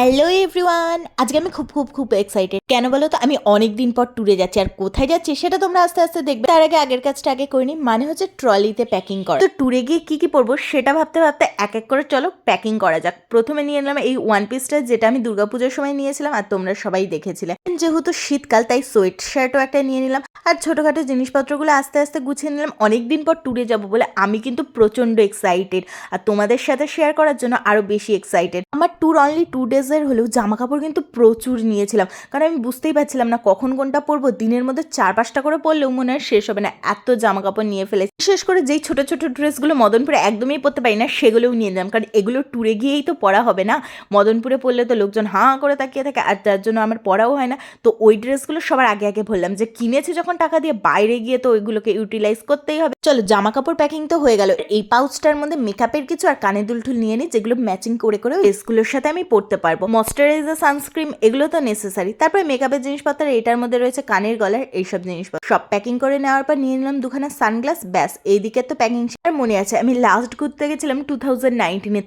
Hello everyone, আজকে আমি খুব খুব খুব এক্সাইটেড কেন বলো তো, আমি অনেক দিন পর ট্যুরে যাচ্ছি, আর কোথায় যাচ্ছি সেটা তোমরা আস্তে আস্তে দেখবে। তার আগে আগের কাজটা আগে করিনি মানে হচ্ছে ট্রলিতে প্যাকিং করা। তো ট্যুরে গিয়ে কি কি পরবো সেটা ভাবতে ভাবতে এক এক করে চলো প্যাকিং করা যাক। প্রথমে নিয়ে নিলাম এই ওয়ান পিসটা যেটা আমি দুর্গাপুজোর সময় নিয়েছিলাম, আর তোমরা সবাই দেখেছিলে। যেহেতু শীতকাল, তাই সোয়েট শার্টও একটা নিয়ে নিলাম। আর ছোটোখাটো জিনিসপত্রগুলো আস্তে আস্তে গুছিয়ে নিলাম। অনেক দিন পর ট্যুরে যাব বলে আমি কিন্তু প্রচণ্ড এক্সাইটেড আর তোমাদের সাথে শেয়ার করার জন্য আরও বেশি এক্সাইটেড আমার ট্যুর অনলি টু ডেজের হলেও জামা কাপড় কিন্তু প্রচুর নিয়েছিলাম। কারণ আমি বুঝতেই পারছিলাম না কখন কোনটা পরবো। দিনের মধ্যে চার পাঁচটা করে পরলেও মনে হয় শেষ হবে না। এত জামা কাপড় নিয়ে ফেলেছি। বিশেষ করে যেই ছোটো ছোটো ড্রেসগুলো মদনপুরে একদমই পরতে পারি না, সেগুলোও নিয়ে নিলাম। কারণ এগুলো ট্যুরে গিয়েই তো পরা হবে না। মদনপুরে পরলে তো লোকজন হাঁ করে তাকিয়ে থাকে, আর তার জন্য আমার পরাও হয় না। তো ওই ড্রেসগুলো সবার আগে আগে বললাম যে কিনেছি যখন টাকা দিয়ে বাইরে গিয়ে তো ওইগুলোকে ইউটিলাইজ করতেই হবে। চলো জামা কাপড় প্যাকিং তো হয়ে গেল। এই পাউচটার মধ্যে মেকআপের কিছু আর কানে দুলঠুল নিয়ে নিই যেগুলো ম্যাচিং করে করে ড্রেসগুলোর সাথে আমি পরতে পারব। ময়শ্চারাইজার সানস্ক্রিন এগুলো তো নেসেসারি তারপরে মেকআপের জিনিসপত্র, এটার মধ্যে রয়েছে কানের গলার এইসব জিনিসপত্র। সব প্যাকিং করে নেওয়ার পর নিয়ে নিলাম দুখানা সানগ্লাস ব্যাস, এইদিকে তো প্যাকিং আর মনে আছে, আমি লাস্ট ঘুরতে গেছিলাম টু থাউজেন্ড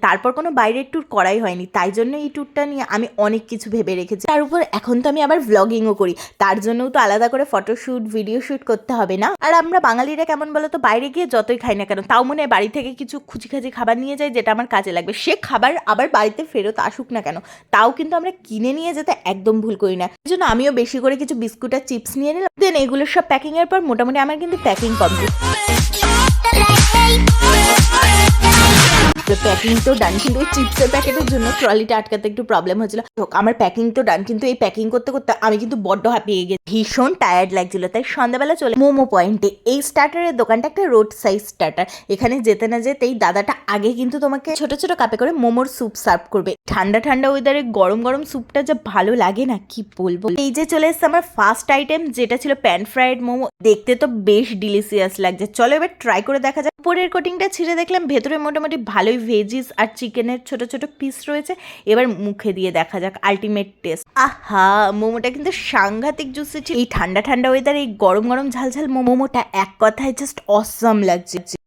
তারপর কোনো বাইরের ট্যুর করাই হয়নি। তাই জন্য এই ট্যুরটা নিয়ে আমি অনেক কিছু ভেবে রেখেছি। তার উপর এখন তো আমি আবার ভ্লগিংও করি। তার জন্যও তো আলাদা করে ফটোশ্যুট ভিডিও শ্যুট করতে হবে না? আর আমরা বাঙালিরা কেমন বলো তো বাইরে গিয়ে যতই খাই না কেন, তাও মনে হয় বাড়ি থেকে কিছু খুচিখাচি খাবার নিয়ে যাই যেটা আমার কাজে লাগবে। সে খাবার আবার বাড়িতে ফেরত আসুক না কেন, তাও কিন্তু আমরা কিনে নিয়ে যেতে একদম ভুল করি না। এই জন্য আমিও বেশি করে কিছু বিস্কুট আর চিপস নিয়ে নিলাম। দেন এগুলো সব প্যাকিং এর পর মোটামুটি আমার কিন্তু প্যাকিং কমপ্লিট প্যাকিং তো ডান কিন্তু ওই চিপসের প্যাকেটের জন্য ট্রলিটা আটকাতে একটু প্রবলেম হয়েছিল। আমার প্যাকিং তো ডান কিন্তু এই প্যাকিং করতে করতে আমি কিন্তু বড্ড হাঁপিয়ে গেছি। ভীষণ টায়ার্ড লাগছিল, তাই সন্ধ্যাবেলা চলে মোমো পয়েন্টে এই স্টার্টারের দোকানটা একটা রোড সাইজ স্টার্টার এখানে যেতে না যেতেই দাদাটা আগে কিন্তু তোমাকে ছোট ছোট কাপে করে মোমোর স্যুপ সার্ভ করবে। ঠান্ডা ঠান্ডা ওয়েদারে গরম গরম স্যুপটা যা ভালো লাগে না, কি বলব? এই যে চলে এসছে আমার ফার্স্ট আইটেম যেটা ছিল প্যান ফ্রাইড মোমো। দেখতে তো বেশ ডিলিসিয়াস লাগছে। চলো এবার ট্রাই করে দেখা যাক। উপরের কোটিংটা ছিঁড়ে দেখলাম, ভেতরে মোটামুটি ভালোই ভেজিস আর চিকেনের ছোট ছোট পিস রয়েছে। এবার মুখে দিয়ে দেখা যাক আলটিমেট টেস্ট আহা, মোমোটা কিন্তু সাংঘাতিক জুসি এই ঠান্ডা ঠান্ডা ওয়েদার এই গরম গরম ঝালঝাল ঝাল মোমোটা এক কথায় জাস্ট অসম লাগছে।